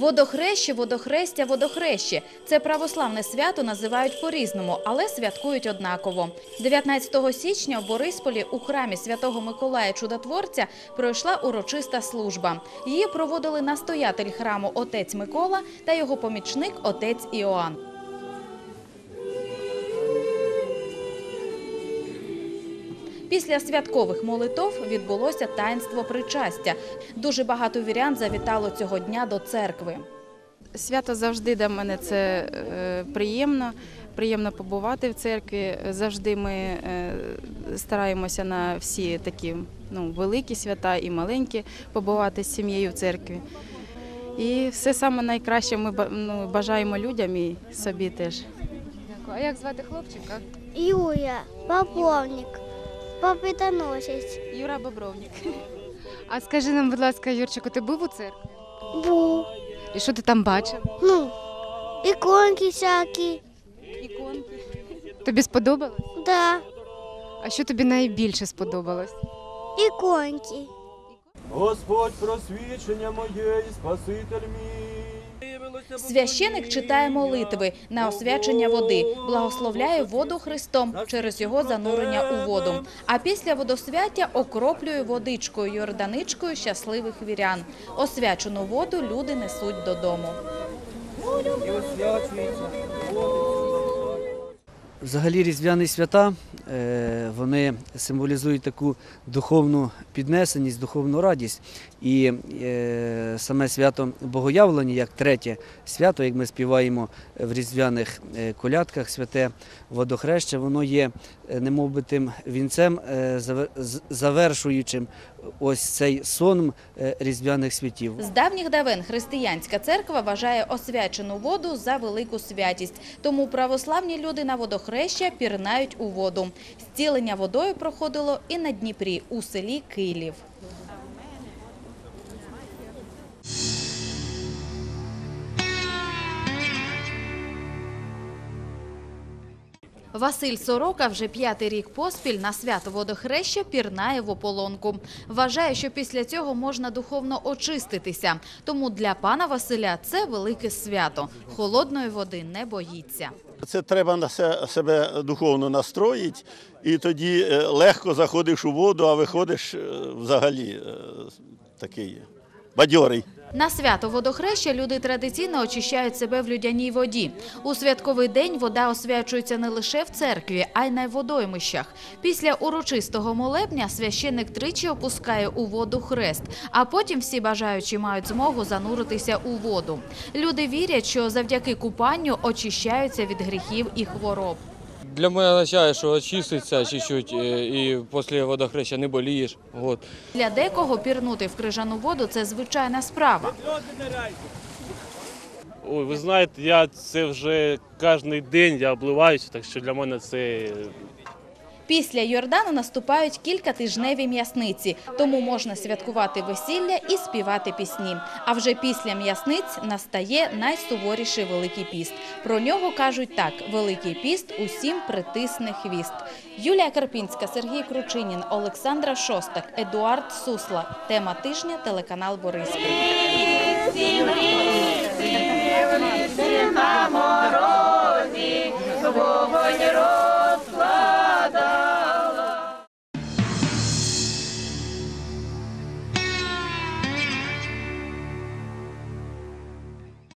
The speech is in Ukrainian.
Водохреще, водохрестя, водохреще. Це православне свято називають по-різному, але святкують однаково. 19 січня в Борисполі у храмі святого Миколая Чудотворця пройшла урочиста служба. Її проводили настоятель храму отець Микола та його помічник отець Іоанн. Після святкових молитов відбулося таїнство причастя. Дуже багато вірян завітало цього дня до церкви. Свято завжди для мене це е, приємно. Приємно побувати в церкві. Завжди ми е, стараємося на всі такі ну, великі свята і маленькі побувати з сім'єю в церкві. І все саме найкраще ми ну, бажаємо людям і собі теж. А як звати хлопчика? Юля, поповник, победоносець, Юра Бобровник. А скажи нам, будь ласка, Юрчику, ти був у церкві? бу, І що ти там бачив? ну, іконки всякі, Іконки. Тобі сподобалось? да, А що тобі найбільше сподобалось? іконки. Господь просвічення моє і Спаситель мій. Священик читає молитви на освячення води, благословляє воду Христом через його занурення у воду. А після водосвяття окроплює водичкою йорданичкою щасливих вірян. Освячену воду люди несуть додому. Взагалі різдвяні свята е, вони символізують таку духовну піднесеність, духовну радість. І е, саме свято Богоявлення, як третє свято, як ми співаємо в різдвяних е, колядках, святе водохреще, воно є немов тим вінцем, завершуючим ось цей сон різдвяних святів. З давніх давен християнська церква вважає освячену воду за велику святість. Тому православні люди на водохреща пірнають у воду. Зцілення водою проходило і на Дніпрі у селі Київ. Василь Сорока вже п'ятий рік поспіль на свято водохреща пірнає в ополонку. Вважає, що після цього можна духовно очиститися. Тому для пана Василя це велике свято. Холодної води не боїться. Це треба на себе духовно настроїти, і тоді е, легко заходиш у воду, а виходиш е, взагалі е, такий бадьорий. На свято водохреща люди традиційно очищають себе в людяній воді. У святковий день вода освячується не лише в церкві, а й на водоймищах. Після урочистого молебня священик тричі опускає у воду хрест, а потім всі бажаючі мають змогу зануритися у воду. Люди вірять, що завдяки купанню очищаються від гріхів і хвороб. Для мене означає, що очиститься чуть-чуть е, і після водохреща не болієш. От. Для декого пірнути в крижану воду це звичайна справа. Ой, ви знаєте, я це вже кожен день я обливаюся, так що для мене це Після Йордану наступають кількатижневі м'ясниці, тому можна святкувати весілля і співати пісні. А вже після м'ясниць настає найсуворіший Великий піст. Про нього кажуть так: Великий піст усім притисне хвіст. Юлія Карпінська, Сергій Кручинін, Олександра Шостак, Едуард Сусла. Тема тижня телеканал Бориспіль.